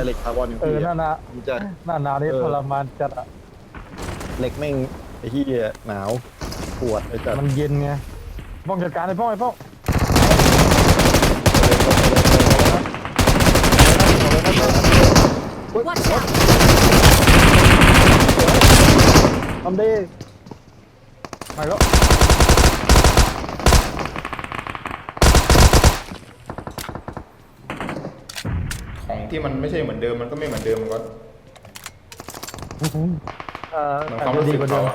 กับเหล็กคาร์บอนอยู่เออพี่หน้าหนามันจะ หน้าหนาวนี่เออ ทรมานจัดอะเหล็กแม่งไอ้ที่หนาวปวดไอ้จัดมันเย็นไงป้องจัดการไอ้ป้องไอ้ป้อง Watch out! ทำดีไปแล้ว ของ ที่มันไม่ใช่เหมือนเดิมมันก็ไม่เหมือนเดิมมันก็เอ่อเหมือนอาความจจะรู้ดีสึกกว่าเดิเขามอะ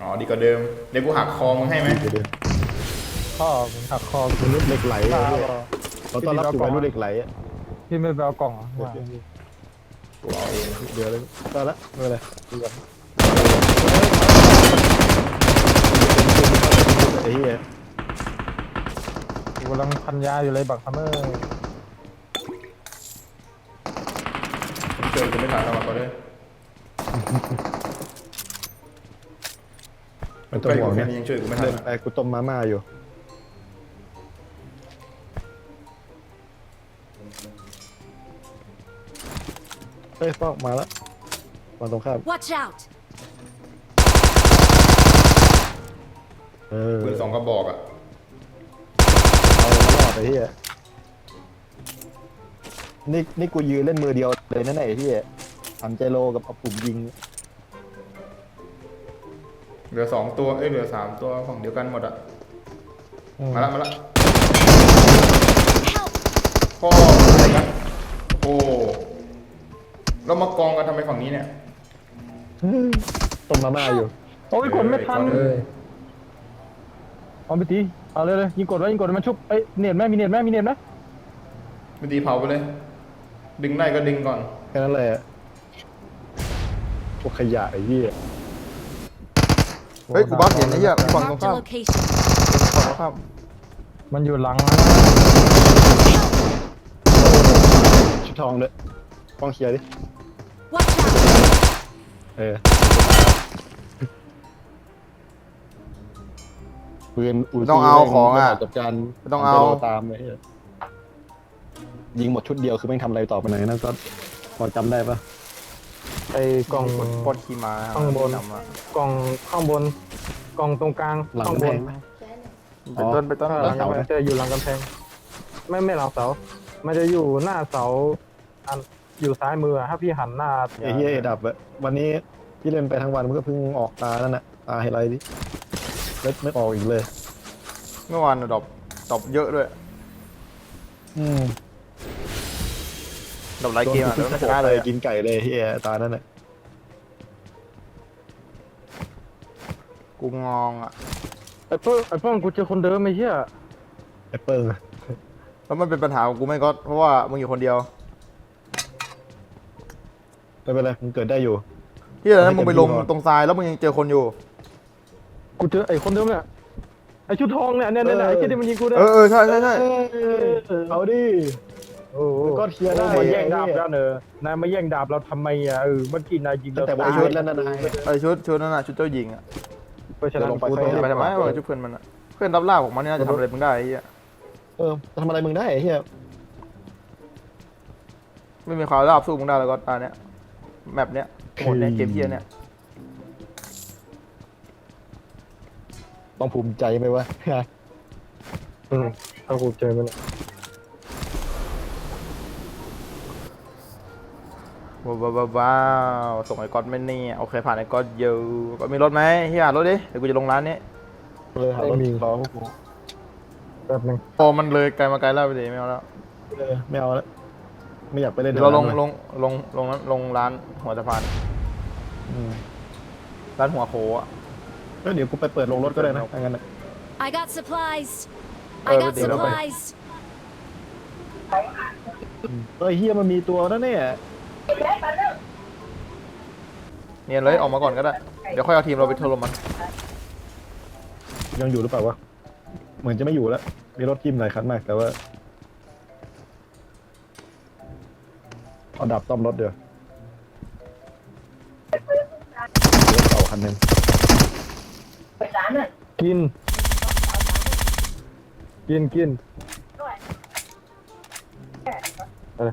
อ๋อดีกว่าเดิมเดี๋ยวกูหักคอมึงให้ไหมเดี๋ยวเดี๋ยวพ่อมึงหักคอมนุษย์เหล็กไหลตาอะพี่เหรอเราต้อนรับสู่มนุษย์เหล็กไหลอะพี่ไม่ไปเอากล่องเหรอว่ากูเอาเองเดี๋ยวเลยก็ละไม่เป็นไรดูกันไอ้เหี้ยกูกำลังพันยาอยู่เลยบักซัมเมอร์ ช่วยกูไม่ทันแล้วมาก็เลยมันต้องใกล้ห่วกูงแค่นะนี้ยังช่วยกูไม่ทัเดินนไปกูต้มมาม่าอยู่ เฮ้ยป้องมาแล้วมาตรงข้าม Watch out! เออปืนสองกระบอกอะเอามารอดไอ้เหี้ย นี่นี่กูยืนเล่นมือเดียวเลยนั่นไอ้เหี้ยทำใจโลกับเอาปุ่มยิง เหลือสองตัว เอ้ยเหลือสามตัวของเดียวกันหมดอะ มาละมาละ Help! พ่ออะไรกันโอ้ เรามากองกันทำไมฝั่งนี้เนี่ยต้มมาม่าอยู่โอ้ยกดไม่ทันเออเอาไปตีเอาเลยเลยยิงกดไว้ยิงกดไว้มันชุบเอ้ยเน็ตไหมมีเน็ตไหมมีเน็ตไหมไม่ตีเผาไปเลย ดึงได้ก็ดึงก่อน แค่นั้นแหละพวกขยะไอ้เหี้ยเฮ้ยกูบักเห็นไอ้เหี้ยฝั่งตรง Marked a ข้าม location. ฝั่งตรงข้ามมันอยู่หลังนะชุดทองด้วยป้องเคลียร์ดิ Watch out! เออปืนอุต้องเอาของอะกับการต้องเอาทำตัวตามเลยเหี้ ยยิงหมดชุดเดียวคือไม่งทำอะไรต่อไปไหนนะก็พอจำได้ปะไอ้กล่องปนขี่ม้าข้างบนจำอะกล่องข้างบน กล่องตรงกลางหลังข้างกำบแพนงไหมเป็นต้นเป็นต้นหหลัลังงเสากำแพไหมงจะอยู่หลังกำแพง ไม่ไม่หลังเสา มันจะอยู่หน้าเสาอันอยู่ซ้ายมืออะถ้าพี่หันหน้า ไอ้เหี้ยเอดับอะวันนี้พี่เล่นไปทั้งวันมันก็เพิ่งออกตานั่นน่ะตาไฮไลท์ดิเล็ดไม่ออกอีกเลย เมื่อวานดรอปดรอปเยอะด้วย อืม ดรอปหลายเกมอะโดแล้วนมันชชนะนะเลเลยยกินไก่เลยเฮียตานั่นน่ะกูงองอะไอ้เพิ่งไอ้เพิ่งกูเจอคนเดิมไม่เชี่ยแอปเปิลแล้วมันเป็นปัญหาของกูไหม่ก็เพราะว่ามึงอยู่คนเดียวไม่เป็นไรมันเกิดได้อยู่ที่อะไรนั้นมึงไปลงให้เต็มที่ก่อนตรงทรายแล้วมึงยังเจอคนอยู่ กูเจอไอ้คนเดิมเนี่ยไอ้ชุดทองเนี่ยเนี่ยเนี่ยเนี่ยไอ้ที่มันยิงกูเนี่ยเออเออใช่ใช่ใช่เอาดิ โอ้โหก็เคลียร์ได้มาแย่งดาบแล้วเนอะนายมาแย่งดาบเราทำไมอะเออเมื่อกี้นายยิงตั้งเราแต่วัตายยรุ่นแล้วนะนายไอชุดชุดนั่นน่ะชุดเจ้าหญิงอะเพราะฉะนั้นเดี๋ยวลงไปกูต้องค่อยไปทำไมว่าชุดเพื่อนมันอะเพื่อนรับล่าของมันนี่น่าจะทำอะไรมึงได้ไอ้เหี้ยเออจะทำอะไรมึงได้ไอ้เฮียไม่มีความราบสู้มึงได้แล้วก็ตาเนี้ยแมปเนี้ยโหมดเนี้ยเกมเหี้ยเนี้ยต้องภูมิใจไหมวะอืมถ้ากูเจอมันอะ ว้าวว้าวว้าวส่งไอ้ก๊อตไม่นี่โอเคผ่านไอ้ก๊อตอยู่ก็มีรถไหมเฮียรถดิเดี๋ยวกูจะลงร้านนี้เลยหารถมีรอพวกกูแป๊บนึงพอมันเลยไกลมาไกลแล้วไปดิไม่เอาแล้วเออไม่เอาแล้วไม่อยากไปเล่นเดี๋ยวเราลงในลร้นงลงลงนั้นลงร้านหัวสะพานอืมร้านหัวโคอะเออเดี๋ยวกูไปเปิดลงรถก็ได้นะถ้างั้นน่ะ I got supplies. Oh, I got everything okay. supplies. เอ้ยเฮียมันมีตัวนั่นเนี่ย เนียนเลยออกมาก่อนก็ได้ เดี๋ยวค่อยเอาทีมเราไปถล่มมัน ยังอยู่หรือเปล่าวะ เหมือนจะไม่อยู่แล้ว มีรถทิมหลายคันมาก แต่ว่าเอาดับซ่อมรถเดี๋ยวรถเก่าคันหนึ่งกิน กินกินโอ้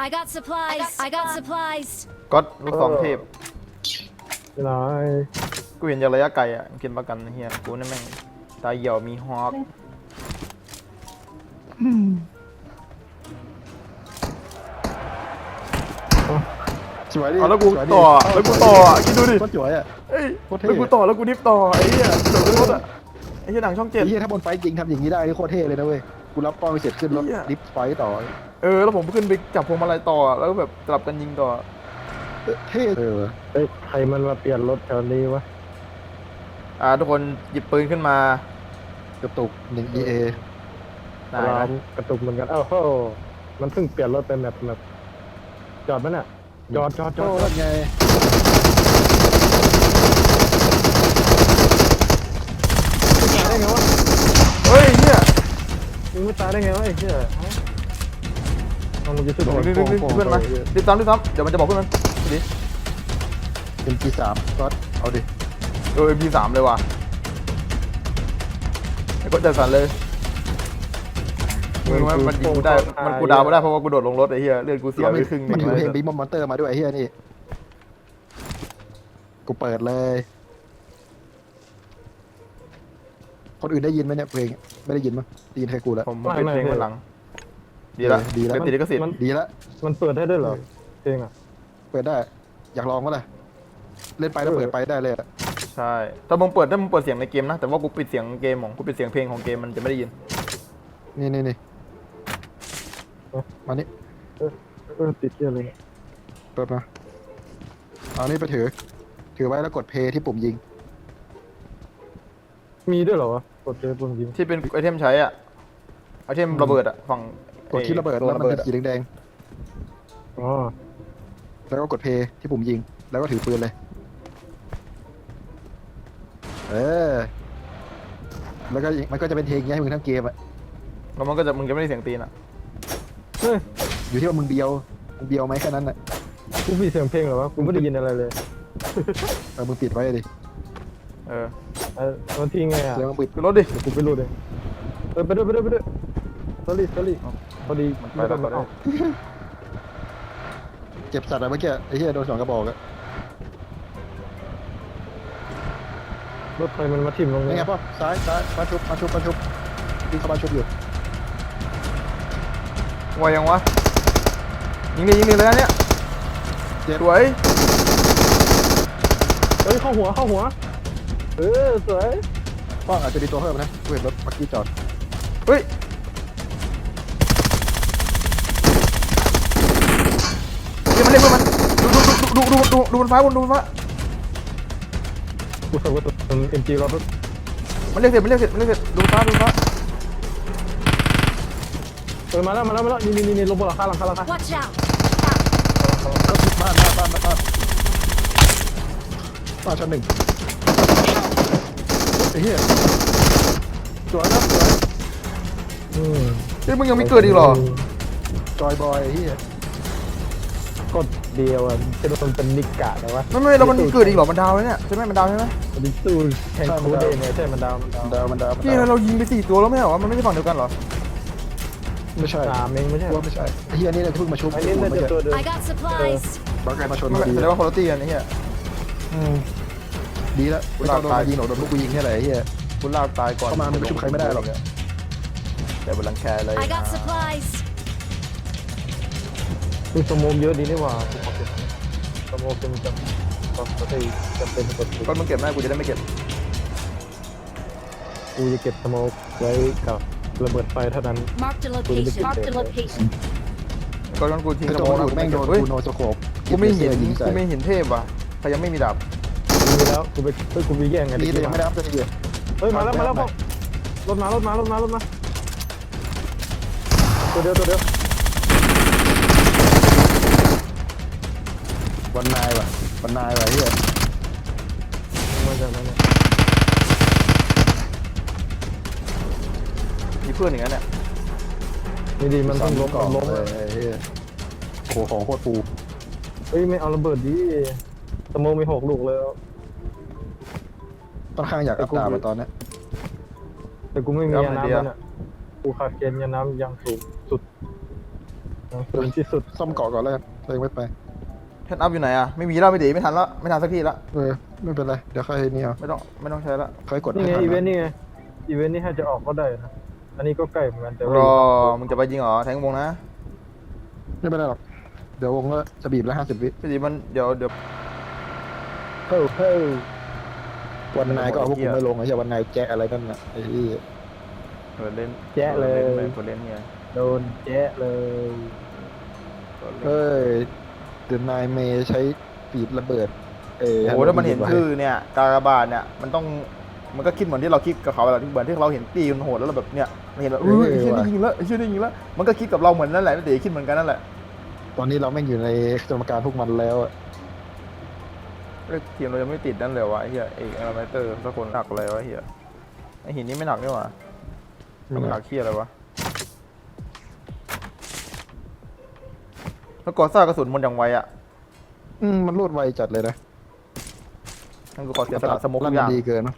I got supplies. I got supplies. ก็ลูกสองเทพไม่น้อยกูเห็นจากระยะไกลอะกินประกันเฮียกูนี่แม่งตาเหี่ยวมีฮอกสวยดิเอาแล้วกูสยดิต่อแล้วกูต่อคิดดูดิโคตรสวยอะ เอ้ยโคตรเท่ แล้วกูต่อแล้วกูดิฟต่อไอ้เหี้ยโดดขึ้นรถอะไอ้เหี้ยหนังช่องเจ็ดไอ้เหี้ยถ้าบนไฟจริงทำอย่างนี้ได้นี่โคตรเท่เลยนะเว้ย กูรับกล้องเสร็จขึ้นรถเหี้ยดิฟไฟต่อเออแล้วผมขึ้นไปจับพวงมาลัยต่อแล้วก็แบบสลับกันยิงต่อ เท่เออเฮ้ยใครมันมาเปลี่ยนรถแถวนี้วะอ่าทุกคนหยิบปืนขึ้นมากระตุกหนึ่ง EA นายร้านะนกระตุกเหมือนกันเอ้าโหมันเพิ่งเปลี่ยนรถเป็นแบบแบบจอดมันอะจอดจอดจโอ้อดนั่นไง ตายได้ไงวะ เฮ้ยเหี้ย มึงไม่ตายได้ไงวะไอ้เหี้ยเอามึงจะสู้นึกับกนึกนึกนึกเพื่อนมารีบตามรีบตามเดี๋ยวมันจะบอกเพื่อนมันดิเป็น G3 ก็เอาดิเออ MP3 เลยว่ะไอ้ก็จัดสรรเลยมึงว่ามันยิงกูได้มันกูดาวไม่ได้เพราะว่ากูโดดลงรถไอ้เหี้ยเลือดกูเสียแล้วไปมันครึ่งหมันนึ่งถือเพลงเลยบิ๊กมอนเตอร์มาด้วยไอ้เหี้ยนี่ กูเปิดเลย คนอื่นได้ยินไหมเนี่ยเพลง ไม่ได้ยินมั้งได้ยินแค่กูแล้ว ผมผมปิดเพลงมันหลัง ดีละเออดีละ เป็นติดลิขสิทธิ์ดีละ มันเปิดได้ด้วยเหรอเพลงอะ เปิดได้ อยากลองก็เลยเล่นไปแล้วเปิดไปได้เลยอะใช่ถ้ามึงเปิดถ้ามึงเปิดเสียงในเกมนะ แต่ว่ากูปิดเสียงเกมของกูปิดเสียงเพลงของเกมมันจะไม่ได้ยิน นี่นี่นี่มานี่เออติดเหี้ยอะไรเนี่ยเปิดมาเอานี่ไปถือ ถือไว้แล้วกดเพย์ที่ปุ่มยิง มีด้วยเหรอวะ กดเจอปุ่มยิง ที่เป็นไอเทมใช้อะไอเทมระเบิดอะฝั่งกดที่ระเบิดตัวแล้วมันระเบิดจะอะสีแดงอ๋อๆแล้วก็กดเพย์ที่ปุ่มยิง แล้วก็ถือปืนเลย เออ แล้วก็มันก็จะเป็นเพลงอย่างเงี้ยให้มึงทั้งเกมอะแล้วมันก็จะมึงจะไม่ได้เสียงตีนอะเฮ้ยอยู่ที่ว่ามึงเบียวมึงเบียวไหมแค่นั้นน่ะกูมีเสียงเพลงเหรอวะกูไม่ได้ยินอะไรเลย เออมึงปิดไว้ดิเออ เออมันทิ้งไงอะแล้วมึงปิดขึ้นรถดิ เดี๋ยวกูไปรู้เลยเออไปด้วยไปด้วยไปด้วยสลีสลีพอดีมันไปแล้วมันออกเจ็บสัตว์อะเมื่อกี้ไอ้เหี้ยโดนสองกระบอกอะรถไฟมันมาทิ่มลงนี่นี่ไงพ่อซ้ายซ้ายมาชุบมาชุบมาชุบวิ่งเข้ามาชุบอยู่วายังวะ ยิงดิยิงดิเลยอันเนี้ยเจ็บสวย เฮ้ยเข้าหัวเข้าหัว เออสวยพ่ออาจจะมีตัวเพิ่มนะกูเห็นรถปักกี้จอดเฮ้ยเรียกมันเรียกมันดูดูดูดูดูดูบนฟ้าบนดูบนฟ้ากูสักว่าตัวเอ็มจีเรามันเรียกเสร็จมันเรียกเสร็จมันเรียกเสร็จดูฟ้าดูฟ้าเออมาแล้วมาแล้วมาแล้วนี่นี่นี่ลงบนหลังคาหลังคาหลังคา Watch out. บ้านบ้านบ้านบ้านบ้านบ้านชั้นหนึ่ง อ้เหี้ยสวยนะสวยอืมเฮ้ยมึงยังไม่เกิดอีกเหรอจอยบอยไอ้เหี้ยกดเดียวอะเป็นมันเป็นนิกกะแต่ว่าไม่ไม่แล้วมันเกิดอีกเหรอมันดาวเลยเนี่ยใช่ไหมมันดาวใช่ไหมมันสู้แข่งคูเดย์เนี่ยใช่มันดาวมันดาวดาวมันดาวมันพี่ดาวเรายิงไปสี่ตัวแล้วไม่เหรอวะมันไม่ใช่ฝั่งเดียวกันเหรอไม่ใช่สามเองไม่ใช่ว่าไม่ใช่ไอ้เหี้ยนี่เนี่ยเพิ่งมาชุบไอ้นี่น่าจะตัวเดิม I got supplies. บางไกมาชนไม่พอดีแสดงว่าคนละตีกันไอ้เหี้ยอืม ดีแล้วไม่ต้องโดนมายิงหรอกโดนลูกกูยิงแค่ไหนไอ้เหี้ยคุณลากตายก่อนเข้ามามึงไปชุบใครไม่ได้หรอก แต่บนหลังแคร์เลย I got supplies. คือสโมมเยอะดีนี่หว่าสโมมเป็นจำจำเป็นจำเป็นกดก้อนมึงเก็บไหมกูจะได้ไม่เก็บกูจะเก็บสโมกไว้กับระเบิดไฟเท่านั้น Marked a location. Marked a location. ก้อนกูทิ้งไอ้สตัวมองหลุดแม่งโดนเฮ้ยกูโนสโคปกูไม่เห็นยิงใส่กูไม่เห็นเทพว่ะใครยังไม่มีดาบกูมี แล้วกูไปเฮ้ยกูมีแย่งไงดีแต่ยังไม่ได้อัพสักทีเฮ้ยมาแล้วมาแล้วพ่อรถมารถมารถมารถมาตัวเดียวตัวเดียววันนายว่ะวันนายว่ะไอ้เหี้ยมาจากไหนเนี่ยมีเพื่อนอย่างนั้นเนี่ยนี่ดีมันต้องล้มก่อนล้มเลยไอ้เหี้ยโอ้โหของโคตรฟูเฮ้ยไม่เอาระเบิดดิสโมกมีหกลูกเลย ค่อนข้างอยากอัพดาบมาตอนเนี้ย แต่กูไม่มียาน้ำแล้วเนี่ยกูขาดเกณฑ์ยาน้ำยังสูงสุดยังสูงที่สุดซ่อมเกาะก่อนแล้วกันตัวเองไม่ไปแทนอัพอยู่ไหนอะไม่มีแล้วไม่ดีไม่ทันละไม่ทันสักทีละเออ ไม่เป็นไร เดี๋ยวค่อยนี่เอาไม่ต้องไม่ต้องใช้ละค่อยกดนี่ไงให้ทัอีเวนต์นี่ไงอีเวนต์นี่ถ้าจะออกก็ได้นะอันนี้ก็ใกล้เหมือนกันแต่รว่าอมึงจะไปยิงเหรอแทงวงนะไม่เป็นไรหรอก เดี๋ยววงก็จะบีบแล้วห้าสิบวิพี่ตีมันเดี๋ยวเดี๋ยว เฮ้ยเฮ้ย วันนายก็เอาพวกเหี้กูยไม่ลงไอ้เหี้ยวันนายแจ๊ะอะไรนั่นน่ะไอ้ที่เปิดเล่นแจ๊ะเลยเปิดเล่นไงโดนแจ๊ะเลยเปิดเล่นเฮ้ยเดือนนายเมย์ใช้ปีดระเบิดเออโอ้โหถ้ามันเห็นชื่อเนี่ยกากบาทเนี่ยมันต้องมันก็คิดเหมือนที่เราคิดกับเขาแหละที่เหมือนที่เราเห็นตีมันโหดแล้วเราแบบเนี่ยมันเห็นแบบเออไอ้เชี่ยนี่ยิงแล้วไอ้เชี่ยนี่ยิงแล้วมันก็คิดกับเราเหมือนนั่นแหละแต่คิดเหมือนกันนั่นแหละตอนนี้เราไม่งอยู่ในกรรมการพวกมันแล้วอะเอ้ย ทีมเรายังไม่ติดนั่นเลยวะไอ้เหี้ยเอกเอลไมเตอร์สักคนหนักอะไรวะไอ้เหี้ยไอหินนี่ไม่หนักนี่หว่ามันหนักเที่ยอะไรวะแล้วกอซ่ากระสุนหมันอย่างไวอะอืมมันรวดไวจัดเลยนะนั่นกูขอเสียสละสมกทุลั่กนอย่างดีเกินเนอะ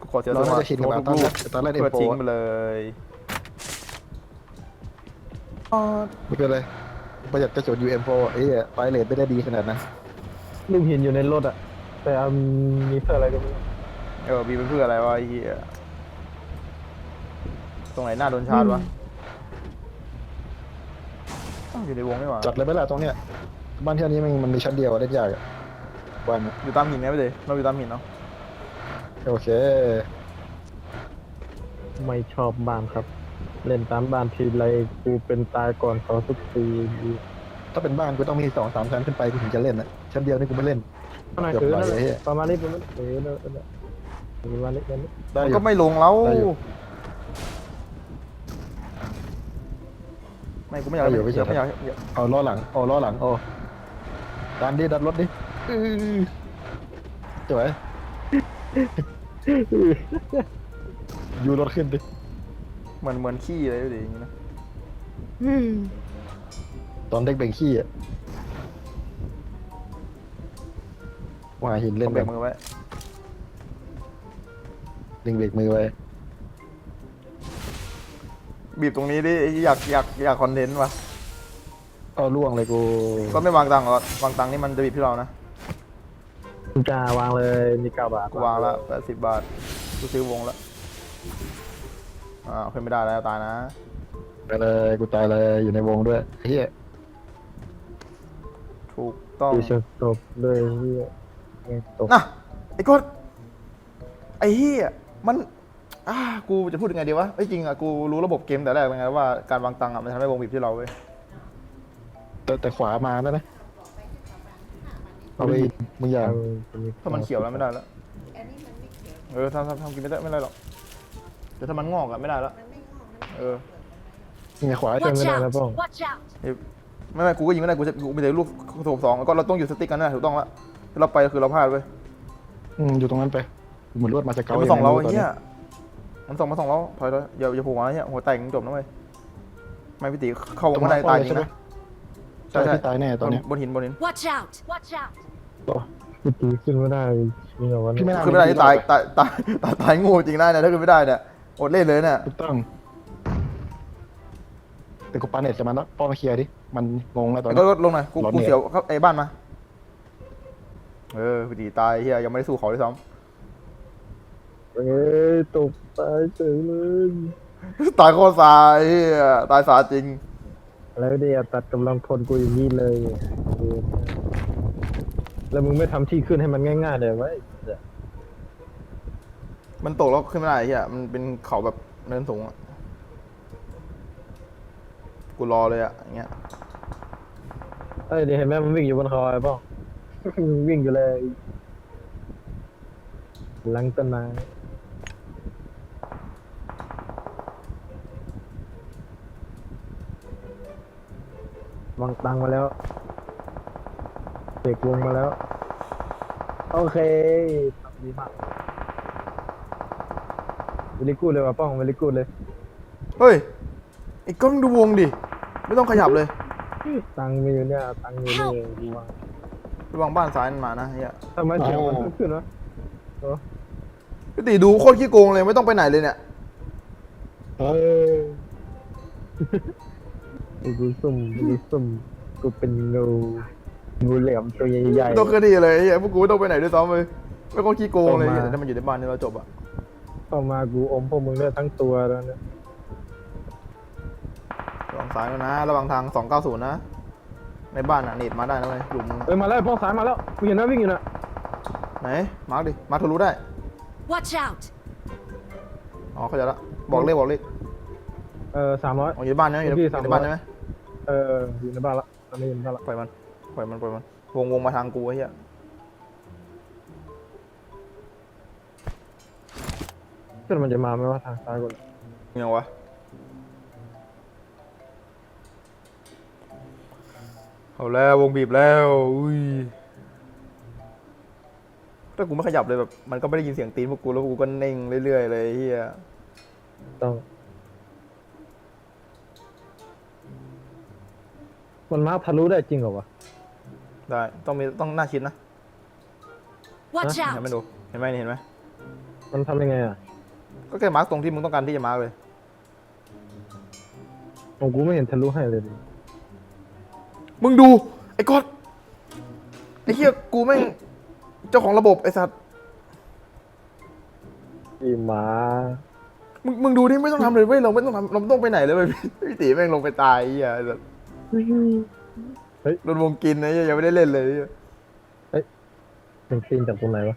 กูขอเสียสเราละน่าจะชินกับทุตอนกแรลูกกตอนแรกเอ็เพื่อโปทิ้งไปเลยไม่เป็นไรประหยัดกระสุน UM4 ไอ้เหี้ยไฟเลทไม่ได้ดีขนาดนั้น ลูกหินอยู่ในรถอะแต่เอามีเพื่ออะไรก็ไม่รู้เออบีเป็นเพื่ออะไรวะไอ้เหี้ยตรงไหนหน้าโดนชาร์จวะอ้าวอยู่ในวงไม่หว่าจัดเลยไหมล่ะตรงเนี้ยบ้านเที่ยวนี้มันมันมีชั้นเดียวอะเล่นยากอะวันอยู่ตามหินไหมไปเลยเราอยู่ตามหินเนาะโอเคไม่ชอบบ้านครับ เล่นตามบ้านทีไรกูเป็นตายก่อนเขาทุกที ถ้าเป็นบ้านกูต้องมีสองสามชั้นขึ้นไปกูถึงจะเล่นนะชั้นเดียวนี่กูไม่เล่น ประมาณเกือบคือไหวนั่นแหละไอ้เหี้ย ประมาณนี้ประมาณนี้เออเออเออประมาณนี้ประมาณนี้ได้มันอยู่ ก็ไม่ลงแล้วได้อยู่ ไม่กูไม่อยากได้อยู่ไม่ไม่อยากเฉยไม่อยากอยากเอาล้อหลังเอาล้อหลังเอาดันดิดันรถดิอื้อสวยยูรถขึ้นดิเหมือนเหมือนขี้เลยดูดิอย่างนี้นะ ตอนเด็กเบ่งขี้อะว่าหินเล่ต้นองเบรแบกบมือไว้ดึงเบรกมือไว้บีบตรงนี้ดิไอ้อยากอยากอยากคอนเทนต์ว่ะเอาล่วงเลยกูก็ไม่วางตังค์หรอกวางตังค์นี่มันจะบีบที่เรานะคุณกาวางเลยมีเก้าบาทกูวางละแปดสิบบาทกูซื้อวงละอ่าขึ้นไม่ได้แล้วตายนะ ไปเลยกูตายเลยอยู่ในวงด้วยเฮีย ถูกต้องดูเชิงตบด้วยเหียตบนะไอ้กดไอ้เฮียมันอ่ากูจะพูดยังไงดีวะไอ้ยจริงอะกูรู้ระบบเกมแต่แรกเป็นไงว่าการวางตังค์อะมันทำให้วงบีบที่เราเว้ยแต่แต่ขวามาแล้วนะเอาไปมึงอย่าถ้ามันเขียวแล้วไม่ได้แล้วเออทำทำทำกินไม่ได้ไม่ได้หรอกแต่ถ้ามันงอกอะไม่ได้แล้วเออมึงอย่าขวาช่วยไม่ได้นะป้อง Watch out! ไม่ไม่กูก็ยิงไม่ได้กูจะกูมีแต่ลูกถูกสองแล้วก็เราต้องอยู่สติ๊กกันนะถูกต้องละที่เราไปคือเราพลาดเว้ยอืมอยู่ตรงนั้นไปเหมือนรวดมาจากเกามันส่องเราไอ้ตนเหี้นี้ยมันส่องมาส่องเราถอยเลยอย่าอย่าผูกหัวไอ้เหี้ยหัวแตกจบนะเว้ยไม่พี่ตีเข้าวงไม่ได้ตายจริงนะใช่พี่ตายแน่ตอนเนี้ยบนหินบนหิน Watch out! Watch out! กูตีขึ้นไม่ได้จริงเหรอวะพี่ไม่เนี่ยน่าคือไม่ได้ที่ตายตายตายตายตายงูจริงได้นะถ้าคือไม่ได้เนี่ยอดเล่นเลยเนี่ยถูกต้อง แต่กูปาเน็ตจะมาแล้วป้องมาเคลียร์ดิ มันงงแล้วตอนก็นี้ ลดลงหน่อยกูรถกูเนี่ยเสียวเข้าไอ้บ้านมา เออพี่ตีตายเฮียยังไม่ได้สู้เขาด้วยซ้เอ้ยตกตายเฉยเลยำ ตายโคตรสายเฮียตายสาจริง แล้วเดี๋ยวตัดกำลังพลกูอย่างนี้เลยเออแล้วมึงไม่ทำที่ขึ้นให้มันง่ายๆเลยไว้มันตกแล้วขึ้นไม่ได้เฮียมันเป็นเขาแบบเนินสูงอะ กูรอเลยอะอย่างเงี้ยเอ้ยเดี๋ยวเห็นไหมมันวิ่งอยู่บนคอไอ้ป้อง วิ่งอยู่เลยหลังต้นไม้วางตังมาแล้วเด็กวงมาแล้ว โอเคทำดีมากเวลิกูดเลยว่ะป้องเวลิกูดเลย เฮ้ยไอ้ก้อนดูวงดิ ไม่ต้องขยับเลย ตังมีอยู่เนี่ยตังมีอยู่นี่ดีมากระวังบ้านซ้ายมันมานะเฮียทำไมเสียงมันขึ้นวะพี่ตีดูโคตรขี้โกงเลยไม่ต้องไปไหนเลยเนี่ย เออกูซุ่มกูซุ่มกูเป็นงูงูเหลี่ยมตัวใหญ่ไม่ต้องคดีเลยไอ้เหี้ยพวกกูไม่ต้องไปไหนด้วยซ้ำเลยไม่ต้องขี้โกงเลยไอ้เหี้ยแต่ถ้ามันอยู่ในบ้านนี่เราจบอะๆเข้ามากูอมพวกมึงได้ทั้งตัวแล้วเนี่ย ระวังซ้ายด้วยนะ ระวังทาง 290 นะ ในบ้านอะเน็ตมาได้นะเว้ยหลุมมึงเอ้ยมาแล้วพวกสายมาแล้วมึงเห็นนะวิ่งอยู่น่ะไหน มาร์กดิ มาร์คทะลุได้ Watch out! อ๋อเข้าใจละ บอกเลขบอกเลขเออสามร้อย อ๋ออยู่ในบ้านใช่ไหมอยู่ในพี่อยู่ใน300บ้านใช่ไหมเอออยู่ในบ้านละตอนนี้อยู่ในบ้านละปล่อยมันปล่อยมันปล่อยมัน วงวงมาทางกูไอ้เหี้ย เพื่อนมันจะมาไหมว่าทางซ้ายกูน่ะยังวะ เอาแล้ววงบีบแล้วอุ้ยถ้ากูไม่ขยับเลยแบบมันก็ไม่ได้ยินเสียงตีนพวกกูแล้วกูก็นิ่งเรื่อยๆเลยไอ้เฮียต้อง มันมาทะลุได้จริงเหรอวะ ได้ต้องมีต้องหน้าชิดนะ Watch เห็น out! ไหมดูเห็นไหมนี่เห็นไหมมันทำยังไงอะก็แค่มาร์กตรงที่มึงต้องการที่จะมาร์กเลย ของกูไม่เห็นทะลุให้เลยดิ มึงดู ไอ้กอดไอ้เฮียกูแม่งเจ้าของระบบไอ้สัตว์อีหมามึงมึงดูนี่ไม่ต้องทำเลยเว้ยเราไม่ต้องทำเราไม่ต้องไปไหนเลยเว้ยพี่พี่ตีแม่งลงไปตายไอ้เฮียไอ้สัตว์เฮ้ยโดนวงกินไอ้เฮียยังไม่ได้เล่นเลยไอ้เหี้ยเป็นซีนจากตรงไหนวะ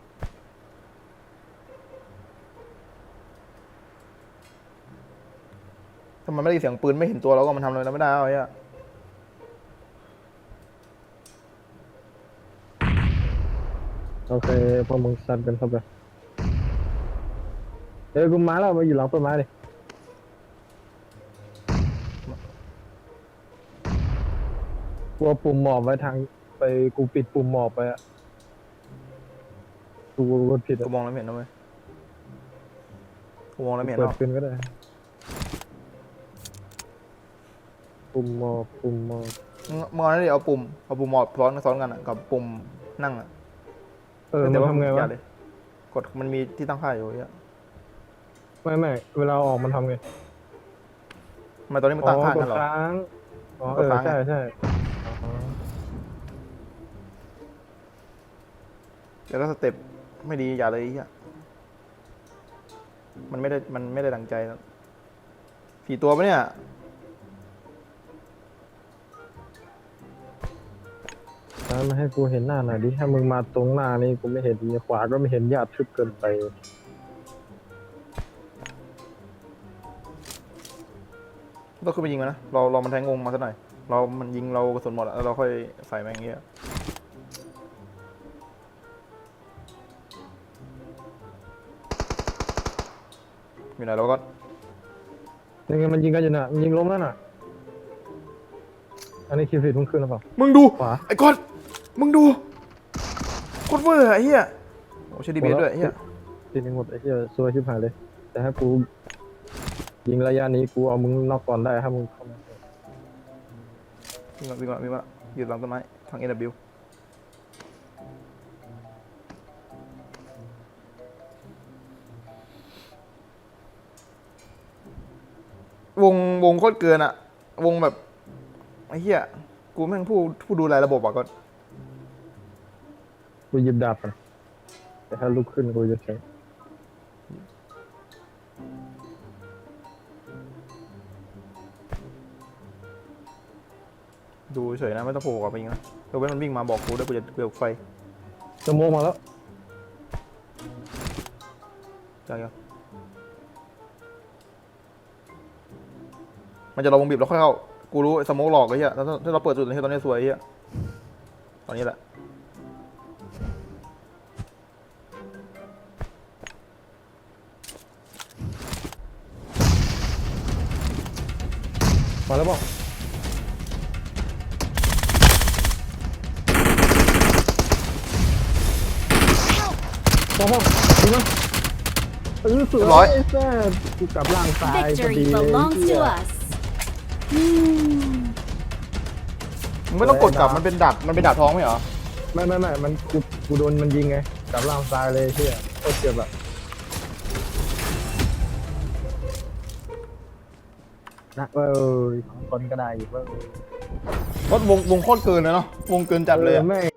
ถ้ามันไม่ได้ยินเสียงปืนไม่เห็นตัวเราก็มันทำอะไรเราไม่ได้เอาไอ้เฮีย โอเคพวกมึงซัดกันเข้าไปเอ้ยกูมาแล้วมาอยู่หลังต้นไม้ดิกูเอาปุ่มหมอบไว้ทางไปกูปิดปุ่มหมอบไปอะกูกดผิดกูอะมองแล้วไม่เห็นนะเว้ยกูมองแล้วไม่เห็นเปิหรดอกขึ้นก็ได้ ปุ่มหมอบปุ่มหมอบ มึงมึงเอาหน้าดิเอาปุ่มเอาปุ่มหมอบซ้อนซ้อนกันอะกับปุ่มนั่งอะ เออมันทำไงอย่วะาเลยกดมันมีที่ตั้งค่าอยู่ไอ้เฮียไม่ไม่เวลาออกมันทำไงทำไมตอนนี้มันอ๋ตั้งอค่ากกัดนเหรอค้างอ๋อเออกดค้างใช่ใช่อ๋อเดี๋ยวก็สเต็ปไม่ดีอย่าเลยไอ้เฮียมันไม่ได้มันไม่ได้ดังใจแล้วสี่ตัวปะเนี่ย แล้วมาให้กูเห็นหน้าหน่อยดิถ้ามึงมาตรงหน้านี่กูไม่เห็นขวาก็ไม่เห็นญาติทึบเกินไป ต้องขึ้นไปยิงมันนะเราเรามันแทงงงมาสักหน่อย เรามันยิงเรากระสุนหมดแล้วเราค่อยใส่แม่งอย่างเงี้ยอยู่ไหนเราก็ยังไงมันยิงกันอยู่น่ะมันยิงล้มแล้วน่ะ อันนี้คิวฟิตมึงขึ้นหรือเปล่า มึงดู ขวา ไอ้ก้อด มึงดูโคตรเวอร์อะไอ้เหี้ยโอ้ใช่ดีเบสด้วยไอ้เหี้ยทีนี้หมดไอ้เหี้ยซวยชิบหายเลย แต่ถ้ากูยิงระยะนี้กูเอามึงนอกก่อนได้ถ้ามึงเข้ามาวิ่งมาวิ่งมาวิ่งมาอยู่หลังต้นไม้ทาง NW วงวงโคตรเกินอะวงแบบไอ้เหี้ยกูแม่งผู้ผู้ดูแลระบบอะก็ กูหยิบดาบกันแต่ถ้าลุกขึ้นกูจะใช้ดูเฉยนะไม่ต้องโผล่ออกไปยิงนะยกเว้นมันวิ่งมาบอกกูด้วยกูจะเกลือไฟสโมกมาแล้วจังยังมันจะเราวงบีบแล้วค่อยเข้า กูรู้ไอ้สโมกหลอกไอ้เหี้ยถ้าถ้าเราเปิดจุดนี้ตอนนี้สวยไอ้เหี้ยตอนนี้แหละ แล้วบอกพ่อพ่อดูนะเออสวยไอ้แซ่บกูกลับร่างตายพอ Victory ดีเลย belongs เหี้ to ย us. Hmm. มึงไม่ต้องกดกลับมันเป็นดาบมันเป็นดาบท้องไหมเหรอ ไม่ไม่ไม่มันกูกูโดนมันยิงไงกลับร่างตายเลยเชี่ยโคตรเจ็บอะ นะเว้ยสองคนก็ได้อยู่เว้ย รถวงวงโคตรเกินเลยเนาะวงเกินจัดเลยออะอแม่ง